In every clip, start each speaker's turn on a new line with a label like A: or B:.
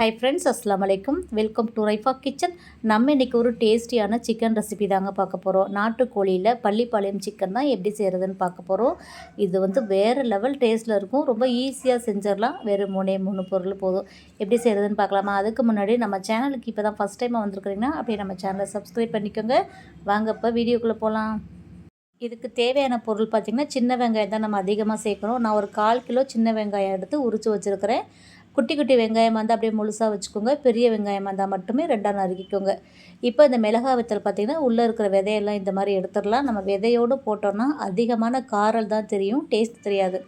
A: Hi friends அஸ்லாம் வலைக்கும் welcome to Raifa kitchen நம்ம இன்றைக்கி ஒரு டேஸ்டியான சிக்கன் ரெசிபி தாங்க பார்க்க போகிறோம் நாட்டுக்கோழியில் பள்ளிப்பாளையம் சிக்கன் தான் எப்படி செய்கிறதுன்னு பார்க்க போகிறோம் இது வந்து வேறு லெவல் டேஸ்ட்டில் இருக்கும். ரொம்ப ஈஸியாக செஞ்சிடலாம். வேறு மூணே மூணு பொருள் போதும். எப்படி செய்கிறதுன்னு பார்க்கலாமா? அதுக்கு முன்னாடி நம்ம சேனலுக்கு இப்போ தான் ஃபஸ்ட் டைமாக வந்திருக்கிறீங்கன்னா அப்படியே நம்ம சேனலை சப்ஸ்கிரைப் பண்ணிக்கோங்க. வாங்க இப்போ வீடியோக்குள்ளே போகலாம் இதுக்கு தேவையான பொருள் பார்த்திங்கன்னா சின்ன வெங்காயம் தான் நம்ம அதிகமாக சேர்க்கணும் நான் ஒரு கால் கிலோ சின்ன வெங்காயம் எடுத்து உரித்து வச்சுருக்கிறேன். குட்டி குட்டி வெங்காயம் இருந்தால் அப்படியே முழுசாக வச்சுக்கோங்க. பெரிய வெங்காயம் இருந்தால் மட்டுமே ரெண்டாக நறுக்கிக்கோங்க. இப்போ இந்த மிளகா வத்தல் பார்த்திங்கன்னா உள்ளே இருக்கிற விதையெல்லாம் இந்த மாதிரி எடுத்துடலாம். நம்ம விதையோடு போட்டோன்னா அதிகமான காரல் தான் தெரியும் டேஸ்ட் தெரியாது.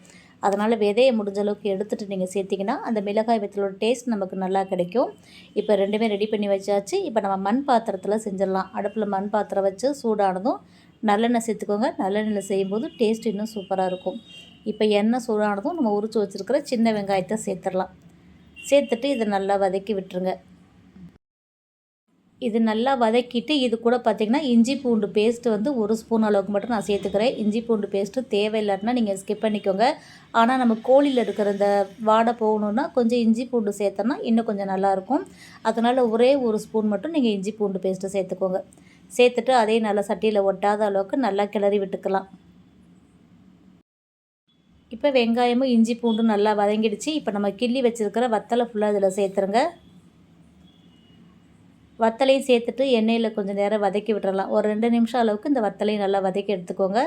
A: அதனால் விதையை முடிஞ்ச அளவுக்கு எடுத்துகிட்டு நீங்கள் சேர்த்திங்கன்னா அந்த மிளகாய் வத்தலோட டேஸ்ட் நமக்கு நல்லா கிடைக்கும். இப்போ ரெண்டுமே ரெடி பண்ணி வச்சாச்சு. இப்போ நம்ம மண் பாத்திரத்தில் செஞ்சிடலாம். அடுப்பில் மண் பாத்திரம் வச்சு சூடானதும் நல்லெண்ணெய் சேர்த்துக்கோங்க. நல்லெண்ணெயில் செய்யும்போது டேஸ்ட் இன்னும் சூப்பராக இருக்கும். இப்போ எண்ணெய் சூடானதும் நம்ம உரிச்சு வச்சுருக்கிற சின்ன வெங்காயத்தை சேர்த்துடலாம். சேர்த்துட்டு இதை நல்லா வதக்கி விட்டுருங்க. இது நல்லா வதக்கிட்டு இது கூட பார்த்திங்கன்னா இஞ்சி பூண்டு பேஸ்ட்டு வந்து ஒரு ஸ்பூன் அளவுக்கு மட்டும் நான் சேர்த்துக்கிறேன். இஞ்சி பூண்டு பேஸ்ட்டு தேவையில்லைன்னா நீங்கள் ஸ்கிப் பண்ணிக்கோங்க. ஆனால் நம்ம கோழியில் இருக்கிற இந்த வாடை போகணுன்னா கொஞ்சம் இஞ்சி பூண்டு சேர்த்தோன்னா இன்னும் கொஞ்சம் நல்லாயிருக்கும் அதனால் ஒரே ஒரு ஸ்பூன் மட்டும் நீங்கள் இஞ்சி பூண்டு பேஸ்ட்டு சேர்த்துக்கோங்க. சேர்த்துட்டு அதே நல்லா சட்டியில் ஒட்டாத அளவுக்கு நல்லா கிளறி விட்டுக்கலாம். இப்போ வெங்காயமும் இஞ்சி பூண்டும் நல்லா வதங்கிடுச்சு. இப்போ நம்ம கிள்ளி வச்சுருக்கிற வத்தலை ஃபுல்லாக இதில் சேர்த்துருங்க. வத்தலையும் சேர்த்துட்டு எண்ணெயில் கொஞ்சம் நேரம் வதக்கி விட்டுறலாம். ஒரு ரெண்டு நிமிஷம் அளவுக்கு இந்த வத்தலையும் நல்லா வதக்கி எடுத்துக்கோங்க.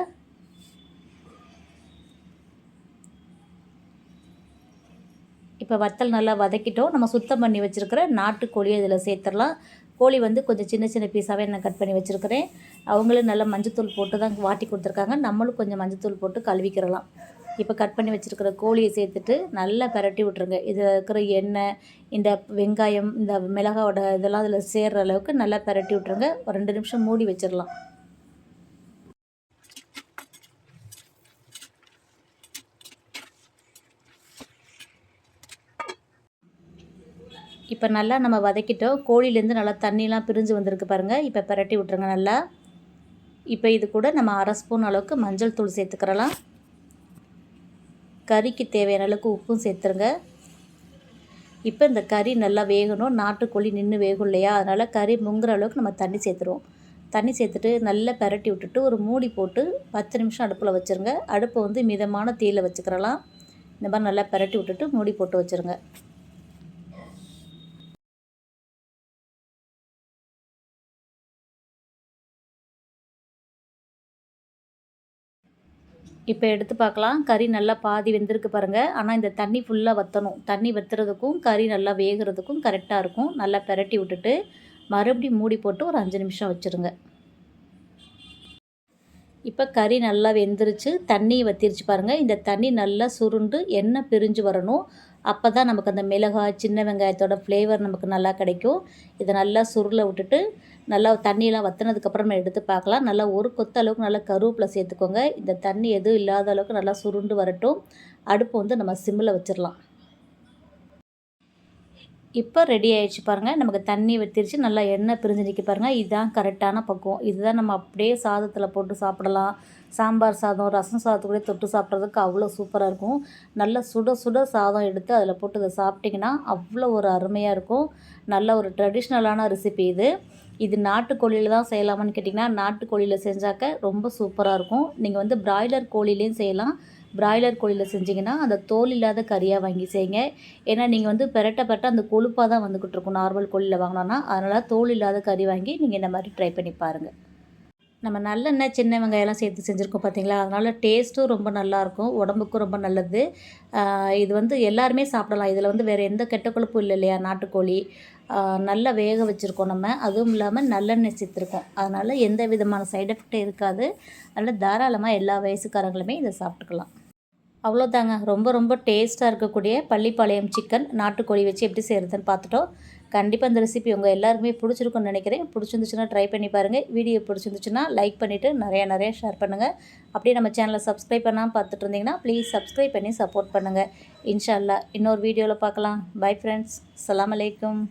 A: இப்போ வத்தல் நல்லா வதக்கிட்டோம். நம்ம சுத்தம் பண்ணி வச்சுருக்கிற நாட்டுக்கோழியை இதில் சேர்த்துடலாம். கோழி வந்து கொஞ்சம் சின்ன சின்ன பீஸாகவே நான் கட் பண்ணி வச்சுருக்கிறேன். அவங்களும் நல்லா மஞ்சத்தூள் போட்டு தான் வாட்டி கொடுத்துருக்காங்க. நம்மளும் கொஞ்சம் மஞ்சத்தூள் போட்டு கழுவிக்கிறலாம். இப்போ கட் பண்ணி வச்சுருக்கிற கோழியை சேர்த்துட்டு நல்லா பரட்டி விட்ருங்க இதில் இருக்கிற எண்ணெய் இந்த வெங்காயம் இந்த மிளகாவோட இதெல்லாம் அதில் சேர்கிற அளவுக்கு நல்லா பரட்டி விட்ருங்க ஒரு ரெண்டு நிமிஷம் மூடி வச்சிடலாம். இப்போ நல்லா நம்ம வதக்கிட்டோம். கோழிலேருந்து நல்லா தண்ணிலாம் பிரிஞ்சு வந்திருக்கு பாருங்கள் இப்போ பரட்டி விட்ருங்க நல்லா. இப்போ இது கூட நம்ம அரை ஸ்பூன் அளவுக்கு மஞ்சள் தூள் சேர்த்துக்கிறலாம். கறிக்கு தேவையான அளவுக்கு உப்பும் சேர்த்துருங்க. இப்போ இந்த கறி நல்லா வேகணும். நாட்டுக்கோழி நின்று வேகும் இல்லையா? அதனால் கறி முங்குற அளவுக்கு நம்ம தண்ணி சேர்த்துருவோம். தண்ணி சேர்த்துட்டு நல்லா பரட்டி விட்டுட்டு ஒரு மூடி போட்டு பத்து நிமிஷம் அடுப்பில் வச்சுருங்க. அடுப்பை வந்து மிதமான தீயில் வச்சுக்கிறலாம். இந்த மாதிரி நல்லா பரட்டி விட்டுட்டு மூடி போட்டு வச்சுருங்க. இப்போ எடுத்து பார்க்கலாம் கறி நல்லா பாதி வெந்திருக்கு பாருங்கள் ஆனால் இந்த தண்ணி ஃபுல்லாக வற்றணும் தண்ணி வற்றுறதுக்கும் கறி நல்லா வேகிறதுக்கும் கரெக்டாக இருக்கும். நல்லா பெரட்டி விட்டுட்டு மறுபடியும் மூடி போட்டு ஒரு அஞ்சு நிமிஷம் வச்சுருங்க. இப்போ கறி நல்லா வெந்துருச்சு தண்ணி வத்திருச்சு பாருங்கள் இந்த தண்ணி நல்லா சுருண்டு எண்ணெய் பிரிஞ்சு வரணும். அப்போ தான் நமக்கு அந்த மிளகாய் சின்ன வெங்காயத்தோட ஃப்ளேவர் நமக்கு நல்லா கிடைக்கும். இதை நல்லா சுருளை விட்டுட்டு நல்லா தண்ணியெலாம் வற்றினதுக்கப்புறமா எடுத்து பார்க்கலாம் நல்லா ஒரு கொத்த அளவுக்கு நல்லா கருவேப்பிலை சேர்த்துக்கோங்க. இந்த தண்ணி எதுவும் இல்லாத அளவுக்கு நல்லா சுருண்டு வரட்டும். அடுப்பு வந்து நம்ம சிம்மில் வச்சிடலாம் இப்போ ரெடி ஆகிடுச்சு பாருங்கள் நமக்கு தண்ணி வத்திருச்சு. நல்லா எண்ணெய் பிரிஞ்சு நிற்க பாருங்கள் இதுதான் கரெக்டான பக்குவம். இதுதான் நம்ம அப்படியே சாதத்தில் போட்டு சாப்பிடலாம். சாம்பார் சாதம் ரசம் சாதத்துக்குள்ளே தொட்டு சாப்பிட்றதுக்கு அவ்வளோ சூப்பராக இருக்கும். நல்லா சுட சுட சாதம் எடுத்து அதில் போட்டு இதை சாப்பிட்டிங்கன்னா அவ்வளோ ஒரு அருமையாக இருக்கும். நல்ல ஒரு ட்ரெடிஷ்னலான ரெசிபி இது. இது நாட்டுக்கோழியில் தான் செய்யலாமான்னு கேட்டிங்கன்னா நாட்டுக்கோழியில் செஞ்சாக்க ரொம்ப சூப்பராக இருக்கும். நீங்கள் வந்து பிராய்லர் கோழிலையும் செய்யலாம். பிராய்லர் கோழியில் செஞ்சிங்கன்னா அந்த தோல் இல்லாத கறியாக வாங்கி செய்யுங்க. ஏன்னா நீங்கள் வந்து பெரட்ட பெரட்ட அந்த கொழுப்பாக தான் வந்துக்கிட்டு இருக்கும். நார்மல் கோழியில் வாங்கினோன்னா அதனால் தோல் இல்லாத கறி வாங்கி நீங்கள் இந்த மாதிரி ட்ரை பண்ணி பாருங்கள் நம்ம நல்லெண்ணெய் சின்ன வெங்காயம்லாம் சேர்த்து செஞ்சுருக்கோம் பார்த்தீங்களா? அதனால் டேஸ்ட்டும் ரொம்ப நல்லாயிருக்கும் உடம்புக்கும் ரொம்ப நல்லது. இது வந்து எல்லாருமே சாப்பிடலாம். இதில் வந்து வேறு எந்த கெட்ட கொழுப்பும் இல்லை இல்லையா? நாட்டுக்கோழி. நல்லா வேக வச்சுருக்கோம் நம்ம. அதுவும் இல்லாமல் நல்லெண்ணெய் சேர்த்துருக்கோம். அதனால் எந்த விதமான சைட் எஃபெக்டும் இருக்காது. அதனால் தாராளமாக எல்லா வயசுக்காரங்களுமே இதை சாப்பிட்டுக்கலாம். அவ்வளோதாங்க. ரொம்ப ரொம்ப டேஸ்ட்டாக இருக்கக்கூடிய பள்ளிப்பாளையம் சிக்கன் நாட்டுக்கோழி வச்சு எப்படி செய்கிறதுன்னு பார்த்துட்டோம். கண்டிப்பாக இந்த ரெசிபி உங்கள் எல்லாருக்குமே பிடிச்சிருக்குன்னு நினைக்கிறேன். பிடிச்சிருந்துச்சுன்னா ட்ரை பண்ணி பாருங்கள் வீடியோ பிடிச்சிருந்துச்சுன்னா லைக் பண்ணிவிட்டு நிறையா நிறையா ஷேர் பண்ணுங்கள் அப்படியே நம்ம சேனலை சப்ஸ்கிரைப் பண்ணாமல் பார்த்துட்டு இருந்தீங்கன்னா ப்ளீஸ் சப்ஸ்கிரைப் பண்ணி சப்போர்ட் பண்ணுங்கள் இன்ஷால்லா இன்னொரு வீடியோவில் பார்க்கலாம். பை ஃப்ரெண்ட்ஸ் அலாம் அலைக்கும்